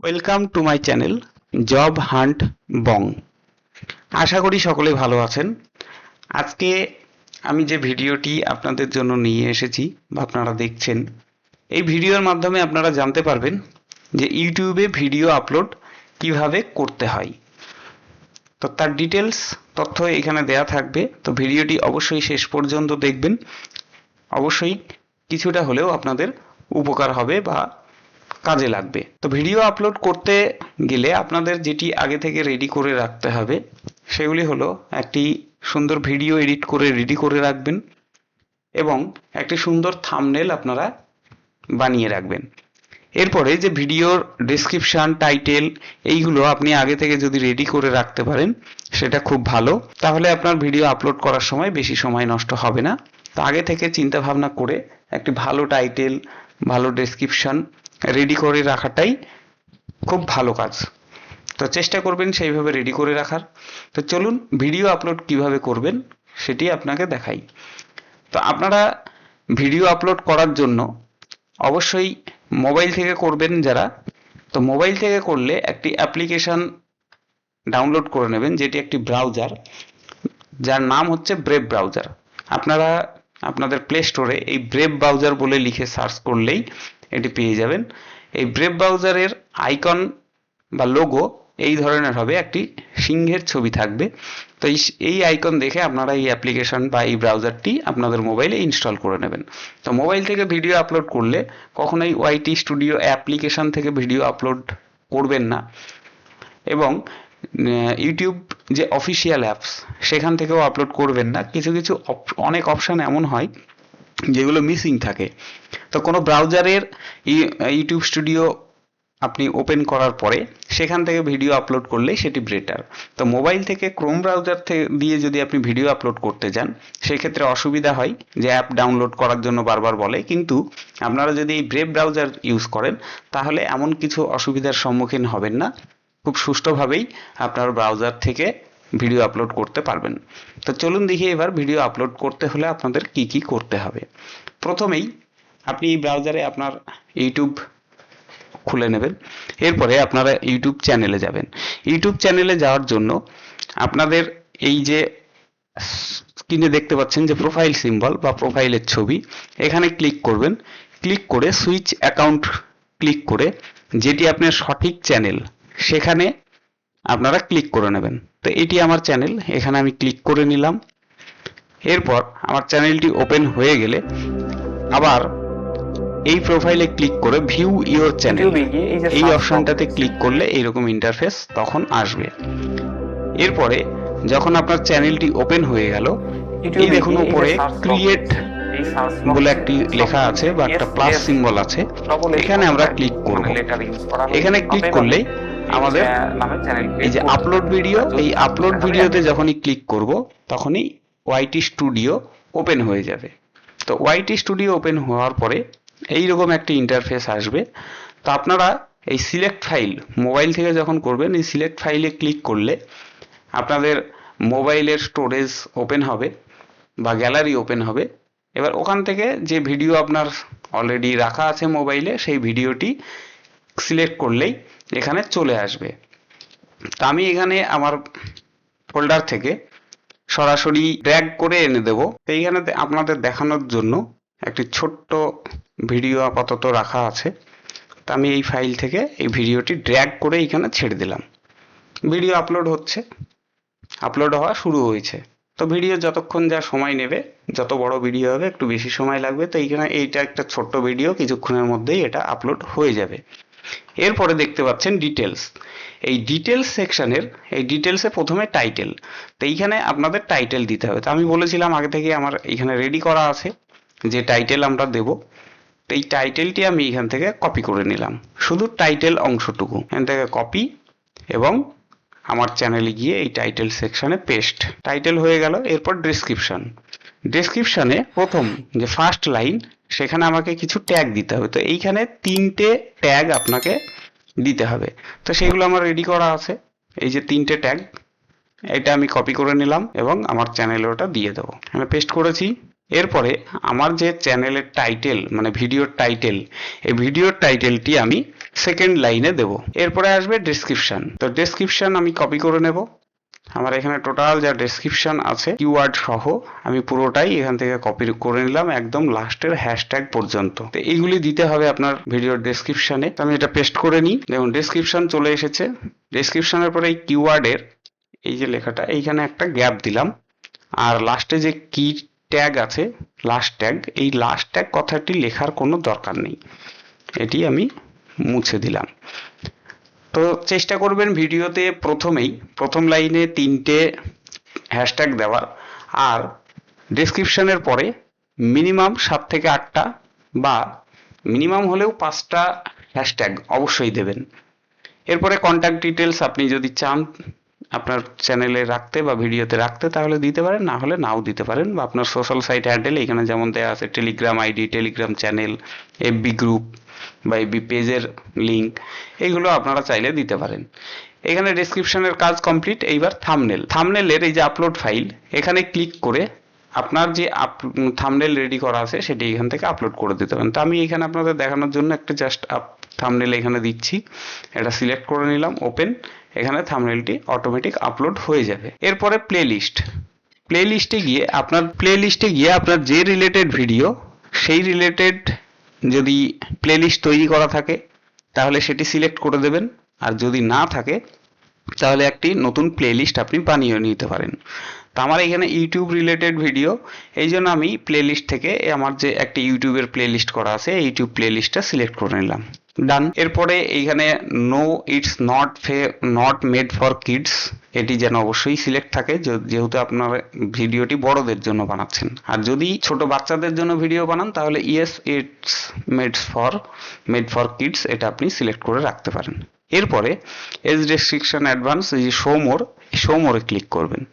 Welcome to my channel job hunt Bong আশা করি সকলে ভালো আছেন। আজকে আমি যে ভিডিওটি আপনাদের জন্য নিয়ে এসেছি বা আপনারা দেখছেন, এই ভিডিওর মাধ্যমে আপনারা জানতে পারবেন যে ইউটিউবে ভিডিও আপলোড কীভাবে করতে হয়। তো তার ডিটেলস তথ্য এখানে দেয়া থাকবে। তো ভিডিওটি অবশ্যই শেষ পর্যন্ত দেখবেন। অবশ্যই কিছুটা হলেও আপনাদের উপকার হবে বা কাজে লাগবে। তো ভিডিও আপলোড করতে গেলে আপনাদের যেটি আগে থেকে রেডি করে রাখতে হবে, সেগুলি হলো একটি সুন্দর ভিডিও এডিট করে রেডি করে রাখবেন এবং একটি সুন্দর থাম্বনেল আপনারা বানিয়ে রাখবেন। এরপরে যে ভিডিওর ডেসক্রিপশন টাইটেল এইগুলো আপনি আগে থেকে যদি রেডি করে রাখতে পারেন, সেটা খুব ভালো। তাহলে আপনার ভিডিও আপলোড করার সময় বেশি সময় নষ্ট হবে না। তো আগে থেকে চিন্তা ভাবনা করে একটি ভালো টাইটেল ভালো ডেসক্রিপশন রেডি করে রাখাটাই খুব ভালো কাজ। তো চেষ্টা করবেন সেইভাবে রেডি করে রাখার। তো চলুন ভিডিও আপলোড কীভাবে করবেন সেটি আপনাকে দেখাই। তো আপনারা ভিডিও আপলোড করার জন্য অবশ্যই মোবাইল থেকে করবেন যারা। তো মোবাইল থেকে করলে একটি অ্যাপ্লিকেশন ডাউনলোড করে নেবেন, যেটি একটি ব্রাউজার যার নাম হচ্ছে ব্রেভ ব্রাউজার আপনারা আপনাদের প্লে স্টোরে এই ব্রেভ ব্রাউজার বলে লিখে সার্চ করলেই এটি পেয়ে যাবেন। এই ব্রেভ ব্রাউজারের আইকন বা লোগো এই ধরনের হবে, একটি সিংহের ছবি থাকবে। তো এই আইকন দেখে আপনারা এই অ্যাপ্লিকেশন বা এই ব্রাউজারটি আপনাদের মোবাইলে ইনস্টল করে নেবেন। তো মোবাইল থেকে ভিডিও আপলোড করলে কখনোই ওয়াইটি স্টুডিও অ্যাপ্লিকেশন থেকে ভিডিও আপলোড করবেন না। এবং ইউটিউব যে অফিসিয়াল অ্যাপস সেখান থেকেও আপলোড করবেন না। কিছু কিছু অনেক অপশান এমন হয় যেগুলো মিসিং থাকে। তো কোনো ব্রাউজারের ইউটিউব স্টুডিও আপনি ওপেন করার পরে সেখান থেকে ভিডিও আপলোড করলে সেটি বেটার তো মোবাইল থেকে ক্রোম ব্রাউজার থেকে দিয়ে যদি আপনি ভিডিও আপলোড করতে যান, সেক্ষেত্রে অসুবিধা হয় যে অ্যাপ ডাউনলোড করার জন্য বারবার বলে। কিন্তু আপনারা যদি এই ব্রেভ ব্রাউজার ইউজ করেন, তাহলে এমন কিছু অসুবিধার সম্মুখীন হবেন না। খুব সুষ্ঠুভাবেই আপনার ব্রাউজার থেকে ভিডিও আপলোড করতে পারবেন। তো চলুন দেখি এবার ভিডিও আপলোড করতে হলে আপনাদের কি কি করতে হবে। প্রথমেই আপনি এই ব্রাউজারে আপনার ইউটিউব খুলে নেবেন। এরপরে আপনারা ইউটিউব চ্যানেলে যাবেন। ইউটিউব চ্যানেলে যাওয়ার জন্য আপনাদের এই যে স্ক্রিনে দেখতে পাচ্ছেন যে প্রোফাইল সিম্বল বা প্রোফাইলের ছবি, এখানে ক্লিক করবেন। ক্লিক করে সুইচ অ্যাকাউন্ট ক্লিক করে যেটি আপনার সঠিক চ্যানেল সেখানে আপনারা ক্লিক করে নেবেন। তো এটি আমার চ্যানেল এখানে আমি ক্লিক করে নিলাম। এরপর আমার চ্যানেলটি ওপেন হয়ে গেলে আবার এই প্রোফাইলে ক্লিক করে ভিউ ইওর চ্যানেল এই অপশনটাতে ক্লিক করলে এইরকম ইন্টারফেস তখন আসবে। এরপরে যখন আপনার চ্যানেলটি ওপেন হয়ে গেল এই দেখুন উপরে ক্রিয়েট বলে একটি লেখা আছে বা একটা প্লাস সিম্বল আছে। এখানে আমরা ক্লিক করব। এখানে ক্লিক করলেই আমাদের এই যে আপলোড ভিডিও এই আপলোড ভিডিওতে যখনই ক্লিক করব তখনই ওয়াইটি স্টুডিও ওপেন হয়ে যাবে। তো ওয়াইটি স্টুডিও ওপেন হওয়ার পরে এইরকম একটি ইন্টারফেস আসবে। তো আপনারা এই সিলেক্ট ফাইল মোবাইল থেকে যখন করবেন এই সিলেক্ট ফাইলে ক্লিক করলে আপনাদের মোবাইলের স্টোরেজ ওপেন হবে বা গ্যালারি ওপেন হবে। এবার ওখান থেকে যে ভিডিও আপনার অলরেডি রাখা আছে মোবাইলে সেই ভিডিওটি সিলেক্ট করলেই এখানে চলে আসবে। তা আমি এখানে আমার ফোল্ডার থেকে সরাসরি ড্র্যাগ করে এনে দেব। এইখানে আপনাদের দেখানোর জন্য একটি ছোট্ট ভিডিও আপাতত রাখা আছে। তা আমি এই ফাইল থেকে এই ভিডিওটি ড্র্যাগ করে এখানে ছেড়ে দিলাম। ভিডিও আপলোড হচ্ছে। আপলোড হওয়া শুরু হয়েছে। তো ভিডিও যতক্ষণ যা সময় নেবে, যত বড় ভিডিও হবে, একটু বেশি সময় লাগবে। তো এইখানে এইটা একটা ছোট্ট ভিডিও কিছুক্ষণের মধ্যেই এটা আপলোড হয়ে যাবে। এরপরে দেখতে পাচ্ছেন ডিটেলস এই ডিটেলস সেকশনের এই ডিটেলসে প্রথমে টাইটেল তো এইখানে আপনাদের টাইটেল দিতে হবে। তো আমি বলেছিলাম আগে থেকে আমার এখানে রেডি করা আছে, যে টাইটেল আমরা দেব। তো এই টাইটেলটি আমি এখান থেকে কপি করে নিলাম। শুধু টাইটেল অংশটুকু, এখান থেকে কপি এবং আমার চ্যানেলে গিয়ে এই টাইটেল সেকশনে পেস্ট টাইটেল হয়ে গেল, এরপর ডেসক্রিপশন ডেসক্রিপশনে প্রথম যে ফার্স্ট লাইন সেখানে আমাকে কিছু ট্যাগ দিতে হবে। তো এইখানে তিনটে ট্যাগ আপনাকে দিতে হবে। তো সেগুলো আমার রেডি করা আছে। এই যে তিনটে ট্যাগ এটা আমি কপি করে নিলাম এবং আমার চ্যানেলে ওটা দিয়ে দেবো। আমি পেস্ট করেছি। এরপরে আমার যে চ্যানেলের টাইটেল মানে ভিডিওর টাইটেল এই ভিডিওর টাইটেলটি আমি সেকেন্ড লাইনে দেব। এরপরে আসবে ডেসক্রিপশন তো ডেসক্রিপশন আমি কপি করে নেব। আমার এখানে টোটাল যা ডেসক্রিপশন আছে কিওয়ার্ড সহ, আমি পুরোটাই এখান থেকে কপি করে নিলাম একদম লাস্টের হ্যাশট্যাগ পর্যন্ত। তো এইগুলি দিতে হবে আপনার ভিডিওর ডেসক্রিপশনে আমি এটা পেস্ট করে নিই। দেখুন ডেসক্রিপশন চলে এসেছে। ডেসক্রিপশনের পরে এই কিওয়ার্ডের এই যে লেখাটা, এইখানে একটা গ্যাপ দিলাম। আর লাস্টে যে কি ট্যাগ আছে লাস্ট ট্যাগ এই লাস্ট ট্যাগ কথাটি লেখার কোনো দরকার নেই। এটি আমি মুছে দিলাম। তো চেষ্টা করবেন ভিডিওতে প্রথমেই, প্রথম লাইনে তিনটে হ্যাশট্যাগ দেওয়ার, আর ডেসক্রিপশনের পরে মিনিমাম সাত থেকে আটটা বা মিনিমাম হলেও পাঁচটা হ্যাশট্যাগ অবশ্যই দেবেন। এরপরে কন্ট্যাক্ট ডিটেলস আপনি যদি চান আপনার চ্যানেলে রাখতে বা ভিডিওতে রাখতে তাহলে দিতে পারেন, না হলে নাও দিতে পারেন বা আপনার সোশ্যাল সাইট হ্যান্ডেল এখানে যেমন দেওয়া আছে Telegram ID Telegram channel FB group বা এফবি পেজের লিঙ্ক এইগুলো আপনারা চাইলে দিতে পারেন। এখানে ডেসক্রিপশনের কাজ কমপ্লিট এইবার থামনেল থামনেলের এই যে আপলোড ফাইল এখানে ক্লিক করে আপনার যে থামনেল রেডি করা আছে, সেটি এখান থেকে আপলোড করে দিতে পারেন। তো আমি এখানে আপনাদের দেখানোর জন্য একটা জাস্ট আপ থামনেল এখানে দিচ্ছি। এটা সিলেক্ট করে নিলাম ওপেন এখানে থামনেলটি অটোমেটিক আপলোড হয়ে যাবে। এরপরে প্লে লিস্ট প্লে লিস্টে গিয়ে আপনার প্লে লিস্টে গিয়ে আপনার যে রিলেটেড ভিডিও সেই রিলেটেড যদি প্লে লিস্ট তৈরি করা থাকে, তাহলে সেটি সিলেক্ট করে দেবেন। আর যদি না থাকে, তাহলে একটি নতুন প্লে লিস্ট আপনি বানিয়ে নিতে পারেন। তো আমার এখানে ইউটিউব রিলেটেড ভিডিও এই জন্য আমি প্লে লিস্ট থেকে আমার যে একটি ইউটিউবের প্লে লিস্ট করা আছে ইউটিউব প্লে লিস্টটা সিলেক্ট করে নিলাম। ডান এরপরে এইখানে নো ইটস নট ফে নট মেড ফর কিডস এটি যেন অবশ্যই সিলেক্ট থাকে যেহেতু আপনার ভিডিওটি বড়দের জন্য বানাচ্ছেন। আর যদি ছোট বাচ্চাদের জন্য ভিডিও বানান, তাহলে yes it's made for made for kids এটা আপনি সিলেক্ট করে রাখতে পারেন। এরপরে এজ রেস্ট্রিকশন অ্যাডভান্স এই যে শো মোর শো মোরে ক্লিক করবেন।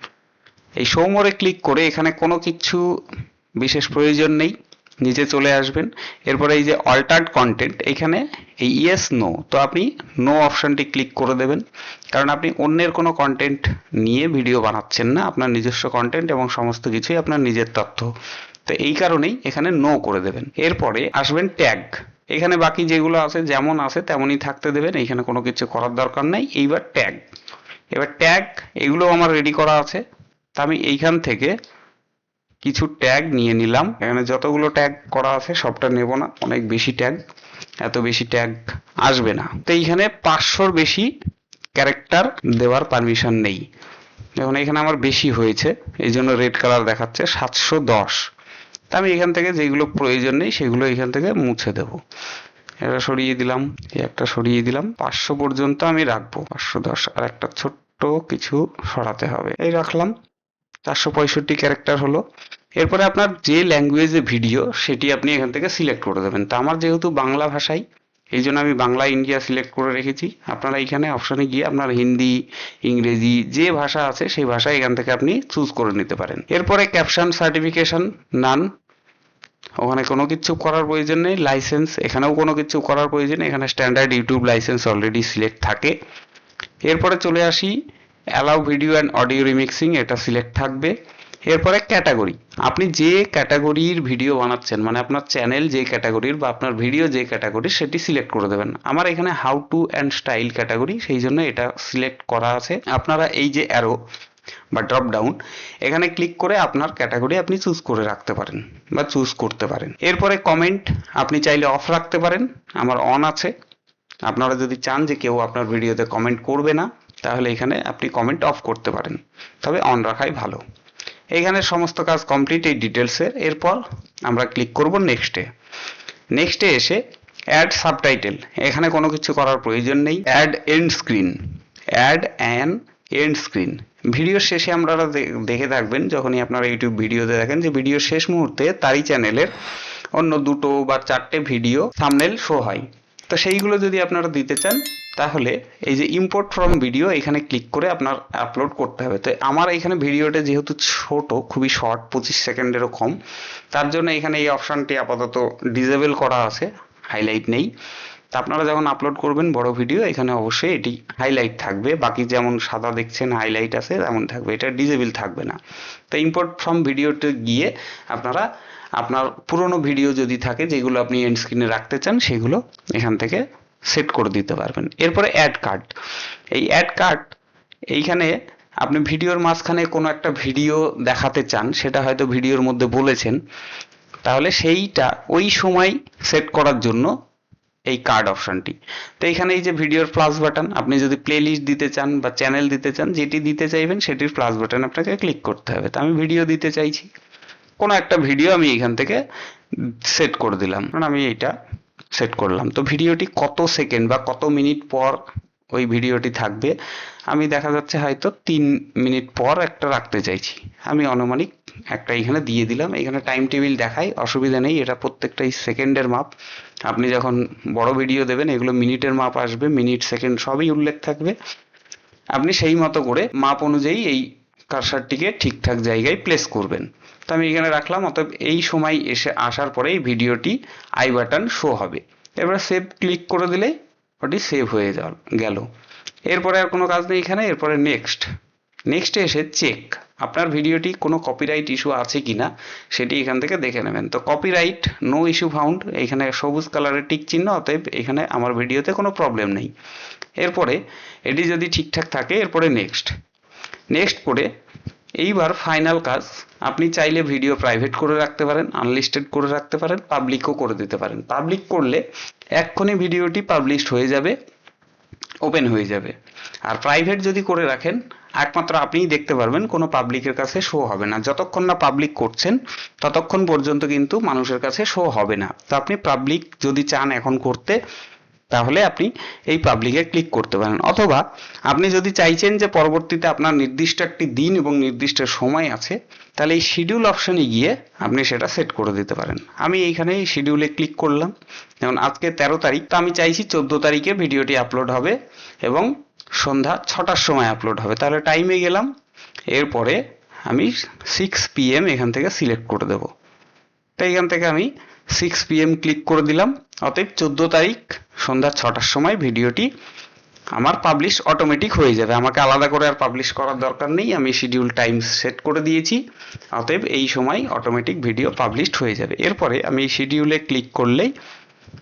এই শো মোরে ক্লিক করে এখানে কোনো কিছু বিশেষ প্রয়োজন নেই, নিচে চলে আসবেন। এরপরে এই যে অল্টার্ড কন্টেন্ট এখানে এই ইয়েস নো তো আপনি নো অপশনটি ক্লিক করে দেবেন। কারণ আপনি অন্যের কোনো কন্টেন্ট নিয়ে ভিডিও বানাচ্ছেন না, আপনার নিজস্ব কন্টেন্ট এবং সমস্ত কিছুই আপনার নিজের তথ্য। তো এই কারণেই এখানে নো করে দেবেন। এরপরে আসবেন ট্যাগ এখানে বাকি যেগুলো আছে যেমন আছে তেমনই থাকতে দেবেন, এখানে কোনো কিছু করার দরকার নেই, এইবার ট্যাগ এবার ট্যাগ এগুলো আমার রেডি করা আছে। তা আমি এইখান থেকে কিছু ট্যাগ নিয়ে নিলাম। এখানে যতগুলো ট্যাগ করা আছে, সবটা নেব না। অনেক বেশি ট্যাগ এত বেশি ট্যাগ আসবে না। তো এইখানে পাঁচশোর বেশি ক্যারেক্টার দেওয়ার পারমিশন নেই। দেখুন এখানে আমার বেশি হয়েছে এই জন্য রেড কালার দেখাচ্ছে, সাতশো দশ। তা আমি এখান থেকে যেগুলো প্রয়োজন নেই, সেগুলো এখান থেকে মুছে দেব। এটা সরিয়ে দিলাম, এই একটা সরিয়ে দিলাম। পাঁচশো পর্যন্ত আমি রাখব। পাঁচশো দশ আর একটা ছোট্ট কিছু সরাতে হবে। এই রাখলাম। চারশো পঁয়ষট্টি ক্যারেক্টার হলো। এরপরে আপনার যে ল্যাঙ্গুয়েজে ভিডিও, সেটি আপনি এখান থেকে সিলেক্ট করে দেবেন। তা আমার যেহেতু বাংলা ভাষাই, এই জন্য আমি বাংলা, ইন্ডিয়া সিলেক্ট করে রেখেছি। আপনারা এখানে অপশনে গিয়ে আপনার হিন্দি, ইংরেজি, যে ভাষা আছে, সেই ভাষা এখান থেকে আপনি চুজ করে নিতে পারেন। এরপরে ক্যাপশন সার্টিফিকেশন নান ওখানে কোনো কিছু করার প্রয়োজন নেই। লাইসেন্স এখানেও কোনো কিছু করার প্রয়োজন নেই। এখানে standard YouTube licence already select থাকে। এরপরে চলে আসি allow video and audio remixing এটা সিলেক্ট থাকবে। এরপরে ক্যাটাগরি আপনি যে ক্যাটাগরির ভিডিও বানাচ্ছেন মানে আপনার চ্যানেল যে ক্যাটাগরির বা আপনার ভিডিও যে ক্যাটাগরির সেটি সিলেক্ট করে দেবেন। আমার এখানে how to and style category সেই জন্য এটা সিলেক্ট করা আছে। আপনারা এই যে অ্যারো বা ড্রপ ডাউন এখানে ক্লিক করে আপনার ক্যাটাগরি আপনি চুজ করে রাখতে পারেন বা চুজ করতে পারেন। এরপরে কমেন্ট আপনি চাইলে অফ রাখতে পারেন। আমার অন আছে। আপনারা যদি চান যে কেউ আপনার ভিডিওতে কমেন্ট করবে না তাহলে এখানে আপনি কমেন্ট অফ করতে পারেন। তবে অন রাখাই ভালো। এখানে সমস্ত কাজ কমপ্লিট এই ডিটেলসের এরপর আমরা ক্লিক করব নেক্সটে নেক্সটে এসে অ্যাড সাবটাইটেল এখানে কোনো কিছু করার প্রয়োজন নেই। Add end screen add an end screen video শেষে আপনারা দেখে থাকবেন, যখনই আপনারা ইউটিউব ভিডিওতে দেখেন যে ভিডিও শেষ মুহূর্তে তারই চ্যানেলের অন্য দুটো বা চারটে ভিডিও থাম্বনেল শো হয়। তো সেইগুলো যদি আপনারা দিতে চান তাহলে এই যে ইম্পোর্ট ফ্রম ভিডিও এখানে ক্লিক করে আপনার আপলোড করতে হবে। তো আমার এখানে ভিডিওটা যেহেতু ছোট, খুবই শর্ট পঁচিশ সেকেন্ডেরও কম, তার জন্য এখানে এই অপশনটি আপাতত ডিজেবল করা আছে হাইলাইট নেই। তা আপনারা যখন আপলোড করবেন বড় ভিডিও এখানে অবশ্যই এটি হাইলাইট থাকবে। বাকি যেমন সাদা দেখছেন হাইলাইট আছে, তেমন থাকবে। এটা ডিজেবল থাকবে না। তো ইম্পোর্ট ফ্রম ভিডিওতে গিয়ে আপনারা আপনার পুরনো ভিডিও যদি থাকে, যেগুলো আপনি এন্ড স্ক্রিনে রাখতে চান, সেগুলো এখান থেকে সেট করে দিতে পারবেন। এরপরে অ্যাড কার্ড এই অ্যাড কার্ড এইখানে আপনি ভিডিওর মাঝখানে কোনো একটা ভিডিও দেখাতে চান, সেটা হয়তো ভিডিওর মধ্যে বলেছেন, তাহলে সেইটা ওই সময় সেট করার জন্য এই কার্ড অপশনটি তো এখানে এই যে ভিডিওর প্লাস বাটন আপনি যদি প্লে লিস্ট দিতে চান বা চ্যানেল দিতে চান, যেটি দিতে চাইবেন, সেটির প্লাস বাটন আপনাকে ক্লিক করতে হবে। তো আমি ভিডিও দিতে চাইছি। কোনো একটা ভিডিও আমি এখান থেকে সেট করে দিলাম। কারণ আমি এইটা সেট করলাম। তো ভিডিওটি কত সেকেন্ড বা কত মিনিট পর ওই ভিডিওটি থাকবে, আমি দেখা যাচ্ছে হয়তো তিন মিনিট পর একটা রাখতে চাইছি। আমি আনুমানিক একটা এখানে দিয়ে দিলাম, এখানে টাইম টেবিল দেখাই, অসুবিধা নেই, এটা প্রত্যেকটাই সেকেন্ডের মাপ। আপনি যখন বড় ভিডিও দেবেন, এগুলো মিনিটের মাপ আসবে মিনিট সেকেন্ড সবই উল্লেখ থাকবে। আপনি সেই মতো করে মাপ অনুযায়ী এই কারসারটিকে ঠিকঠাক জায়গায় প্লেস করবেন। তো আমি এখানে রাখলাম, অতএব এই সময় এসে আসার পরে ভিডিওটি আই বাটন শো হবে। এবার সেভ ক্লিক করে দিলে ওটি সেভ হয়ে গেল। এরপরে আর কোনো কাজ নেই এখানে, এরপরে নেক্সট নেক্সটে এসে চেক আপনার ভিডিওটি কোনো কপিরাইট ইস্যু আছে কিনা, সেটি এখান থেকে দেখে নেবেন। তো কপিরাইট নো ইস্যু ফাউন্ড এখানে সবুজ কালারের টিক চিহ্ন, অতএব এখানে আমার ভিডিওতে কোনো প্রবলেম নেই। এরপরে এটি যদি ঠিকঠাক থাকে, এরপরে নেক্সট নেক্সট করে এইবার ফাইনাল কাজ। আপনি চাইলে ভিডিও প্রাইভেট করে রাখতে পারেন আনলিস্টেড করে রাখতে পারেন পাবলিকও করে দিতে পারেন। পাবলিক করলে এক্ষুনি ভিডিওটি পাবলিশড হয়ে যাবে ওপেন হয়ে যাবে। আর প্রাইভেট যদি করে রাখেন, একমাত্র আপনিই দেখতে পারবেন, কোনো পাবলিকের কাছে শো হবে না। যতক্ষণ না পাবলিক করছেন, ততক্ষণ পর্যন্ত কিন্তু মানুষের কাছে শো হবে না। তো আপনি পাবলিক যদি চান এখন করতে তাহলে আপনি এই পাবলিকে ক্লিক করতে পারেন। অথবা আপনি যদি চাইছেন যে পরবর্তীতে আপনার নির্দিষ্ট একটি দিন এবং নির্দিষ্ট সময় আছে, তাহলে এই শিডিউল অপশনে গিয়ে আপনি সেটা সেট করে দিতে পারেন। আমি এইখানে এই শিডিউলে ক্লিক করলাম। যেমন আজকে তেরো তারিখ, তো আমি চাইছি চোদ্দ তারিখে ভিডিওটি আপলোড হবে এবং সন্ধ্যা ছটার সময় আপলোড হবে। তাহলে টাইমে গেলাম। এরপরে আমি সিক্স পিএম এখান থেকে সিলেক্ট করে দেব। তো এখান থেকে আমি সিক্স পিএম ক্লিক করে দিলাম। অতএব চোদ্দ তারিখ সন্ধ্যা ছটার সময় ভিডিওটি আমার পাবলিশ অটোমেটিক হয়ে যাবে। আমাকে আলাদা করে আর পাবলিশ করার দরকার নেই। আমি শিডিউল টাইম সেট করে দিয়েছি। অতএব এই সময় অটোমেটিক ভিডিও পাবলিশড হয়ে যাবে। এরপরে আমি এই শিডিউলে ক্লিক করলেই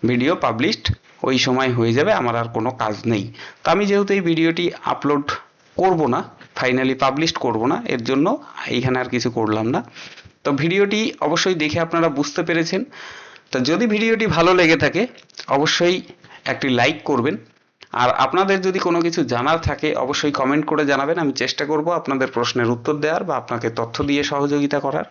ভিডিও পাবলিশড ওই সময় হয়ে যাবে। আমার আর কোনো কাজ নেই। তো আমি যেহেতু এই ভিডিওটি আপলোড করব না ফাইনালি পাবলিশড করব না, এর জন্য এইখানে আর কিছু করলাম না। তো ভিডিওটি অবশ্যই দেখে আপনারা বুঝতে পেরেছেন। তো যদি ভিডিওটি ভালো লেগে থাকে, অবশ্যই একটি লাইক করবেন। আর আপনাদের যদি কোনো কিছু জানার থাকে, অবশ্যই কমেন্ট করে জানাবেন। আমি চেষ্টা করব আপনাদের প্রশ্নের উত্তর দেওয়ার বা আপনাকে তথ্য দিয়ে সহযোগিতা করার।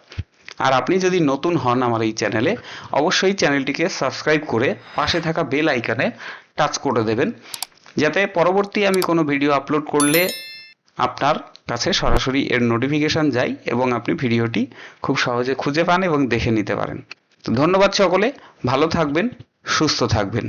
আর আপনি যদি নতুন হন আমার এই চ্যানেলে, অবশ্যই চ্যানেলটিকে সাবস্ক্রাইব করে পাশে থাকা বেল আইকনে টাচ করে দেবেন। যাতে পরবর্তী আমি কোনো ভিডিও আপলোড করলে আপনার কাছে সরাসরি এর নোটিফিকেশান যায় এবং আপনি ভিডিওটি খুব সহজে খুঁজে পান এবং দেখে নিতে পারেন। তো ধন্যবাদ সকলে, ভালো থাকবেন, সুস্থ থাকবেন।